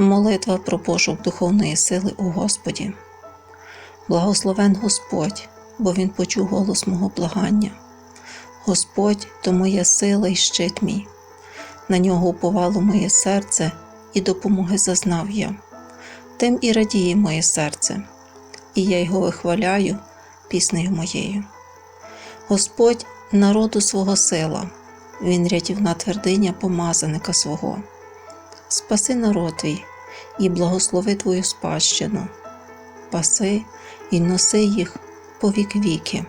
Молитва про пошук духовної сили у Господі. Благословен Господь, бо Він почув голос мого благання. Господь то моя сила і щит мій. На нього уповало моє серце, і допомоги зазнав я. Тим і радіє моє серце, і я його вихваляю піснею моєю. Господь народу свого сила, Він рятівна твердиня помазаника свого. Спаси народ твій і благослови твою спадщину, паси і носи їх по вік віки.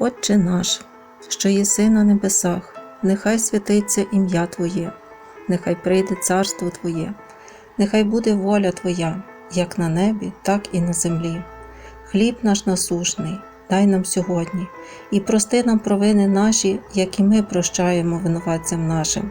Отче наш, що єси на небесах, нехай святиться ім'я Твоє, нехай прийде царство Твоє, нехай буде воля Твоя, як на небі, так і на землі. Хліб наш насушний, дай нам сьогодні, і прости нам провини наші, як і ми прощаємо винуватцям нашим,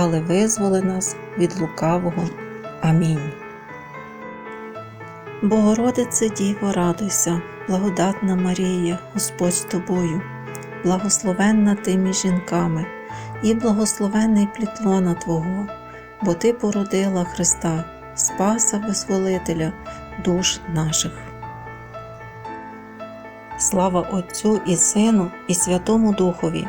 але визволи нас від лукавого. Амінь. Богородице Діво, радуйся, благодатна Марія, Господь з тобою, благословенна ти між жінками, і благословенний плід лона Твого, бо Ти породила Христа, Спаса Визволителя душ наших. Слава Отцю і Сину, і Святому Духові,